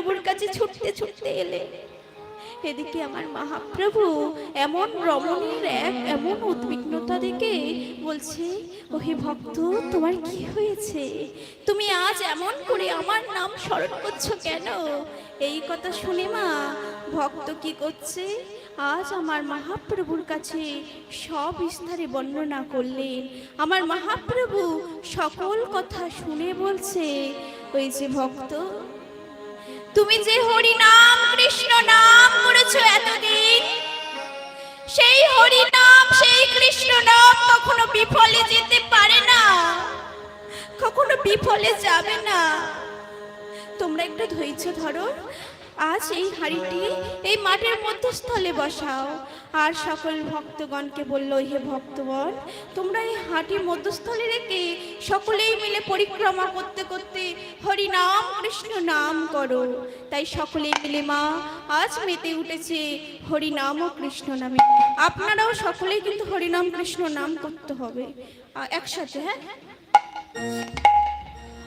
মহাপ্রভুর কাছে ছুটতে ছুটতে এলে। এদিকে আমার মহাপ্রভু এমন রমণীর এক, এমন উদ্বিগ্নতা দেখে বলছে, ওহে ভক্ত, তোমার কি হয়েছে? তুমি আজ এমন করে আমার নাম স্মরণ করছ কেন? এই কথা শুনে মা, ভক্ত কি করছে? আজ আমার মহাপ্রভুর কাছে সব বিস্তারে বর্ণনা করলেন। আমার মহাপ্রভু সকল কথা শুনে বলছে, ওই যে ভক্ত তুমি যে হরি নাম কৃষ্ণ নাম করেছ এতদিন, সেই হরি নাম সেই কৃষ্ণ নাম কখনো বিফলে যেতে পারে না, কখনো বিফলে যাবে না। তোমরা একটু ধৈর্য ধরো। আজ এই হাড়িটি এই মাঠের মধ্যস্থলে বসাও। আর সকল ভক্তগণকে বলল, হে ভক্তগণ, তোমরা এই হাঁটি মধ্যস্থলে রেখে সকলেই মিলে পরিক্রমা করতে করতে হরি নাম কৃষ্ণ নাম করো। তাই সকলেই মিলে মা, আজ মেতে উঠেছে হরি নাম ও কৃষ্ণ নামে। আপনারাও সকলেই কিন্তু হরি নাম কৃষ্ণ নাম করতে হবে। একসাথে হ্যাঁ?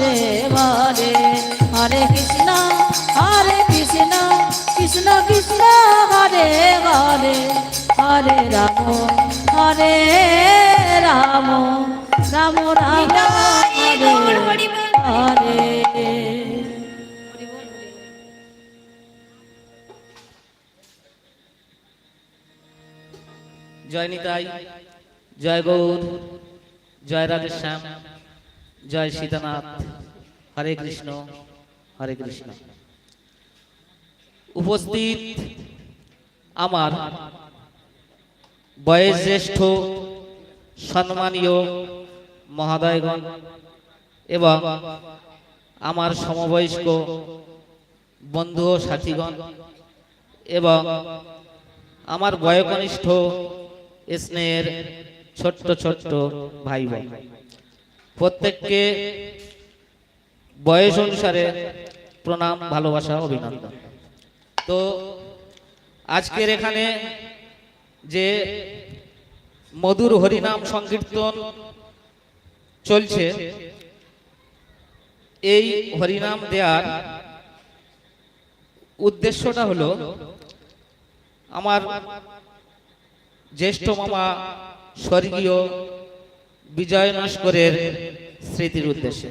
হরে হরে হরে কৃষ্ণ হরে কৃষ্ণ কৃষ্ণ কৃষ্ণ, হরে হরে। হরে রাম হরে রাম রাম রাম হরে। জয় নিতাই, জয় গৌর, জয় রাধেশ্যাম, জয় সীতানাথ। হরে কৃষ্ণ হরে কৃষ্ণ। উপস্থিত আমার বয়োজ্যেষ্ঠ সম্মানীয় মহাদয়গণ এবং আমার সমবয়স্ক বন্ধু ও সাথীগণ এবং আমার বয়কনিষ্ঠ স্নেহের ছোট্ট ছোট্ট ভাই বোন প্রত্যেককে বয়স অনুসারে প্রণাম, ভালোবাসা, অভিনন্দন। তো আজকের এখানে যে মধুর হরিনাম সংকীর্তন চলছে, এই হরিনাম দেওয়ার উদ্দেশ্যটা হলো আমার জ্যেষ্ঠ মামা স্বর্গীয় বিজয় নস্করের স্মৃতির উদ্দেশ্যে।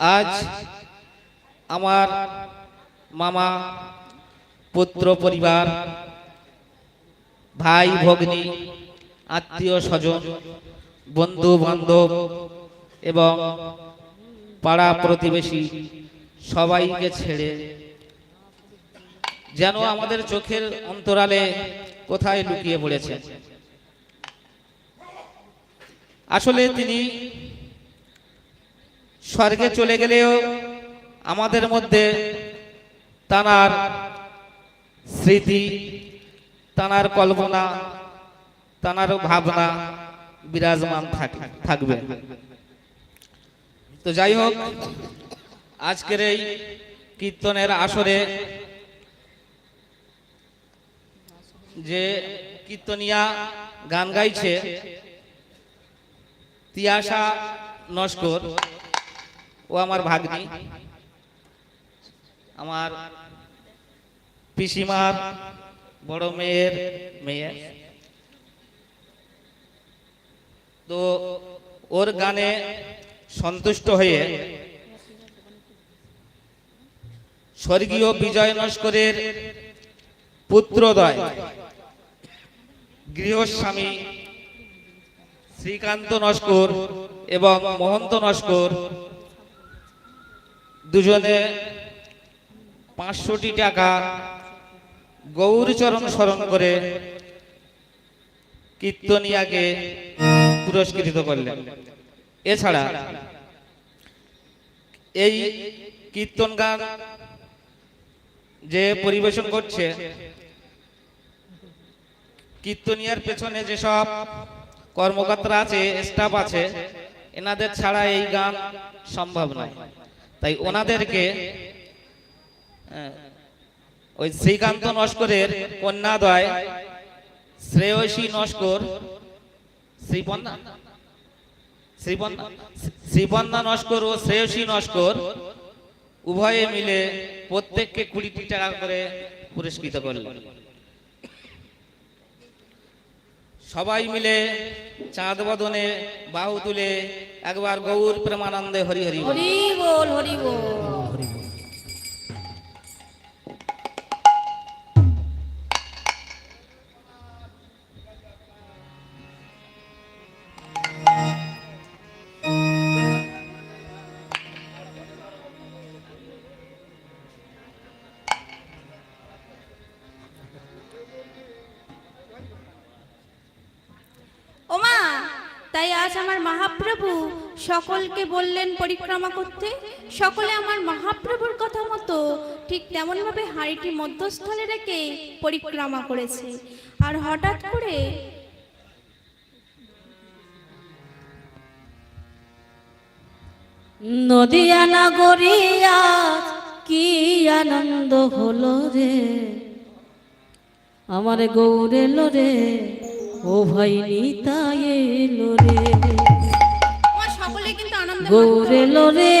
আজ আমার মামা, পুত্র পরিবার, ভাই, ভগ্নী, আত্মীয় স্বজন, বন্ধু বান্ধব এবং পাড়া প্রতিবেশী সবাইকে ছেড়ে যেন আমাদের চোখের অন্তরালে কোথায় লুকিয়ে পড়েছে। আসলে তিনি স্বর্গে চলে গেলেও আমাদের মধ্যে তানার স্মৃতি, তানার কল্পনা, তানার ভাবনা বিরাজমান থাক- থাকবে। তো যাই হোক, আজকের এই কীর্তনের আসরে যে কীর্তনিয়া গান গাইছে, তিয়াশা নস্কর ও আমার ভাগ্নি। আমার পিসিমার বড় মেয়ের মেয়ে। তো ওর গানে সন্তুষ্ট হয়ে স্বর্গীয় বিজয় নস্করের পুত্রদয় গৃহস্বামী শ্রীকান্ত নস্কর এবং মহন্ত নস্কর দুজনে পাঁচশোটি টাকা গৌরচরণ স্মরণ করে কীর্তনিয়াকে পুরস্কৃত করলেন। এছাড়া এই কীর্তন গান যে পরিবেশন করছে, কীর্তনিয়ার পেছনে যেসব কর্মকর্তা আছে স্টাফ আছে, এনাদের ছাড়া এই গান সম্ভব নয়। তাই ওনাদেরকে ওই শ্রীকান্ত নস্করের কন্যাদয় শ্রেয়সী নস্কর শ্রীপন্না শ্রীপন্না শ্রীপন্না নস্কর ও শ্রেয়সী নস্কর উভয়ে মিলে প্রত্যেককে কুড়িটি টাকা করে পুরস্কৃত করলেন। সবাই মিলে চাঁদ বদনে বাহু তুলে একবার গৌর প্রেমানন্দে হরি হরি বল। হরি বল হরি বল তাই আজ আমার মহাপ্রভু সকলকে বললেন, পরিক্রমা করতে? সকলে আমার মহাপ্রভুর কথা মতো ঠিক তেমন ভাবে হাঁড়িটি মধ্যস্থলে রেখে পরিক্রমা করেছে। আর হঠাৎ করে নদিয়া নাগরিয়া, কি আনন্দ হলো রে? আমার গৌর এলো রে। ও ভাই নিতাই এলো রে। সকলে কিন্তু আনন্দ গৌর রে।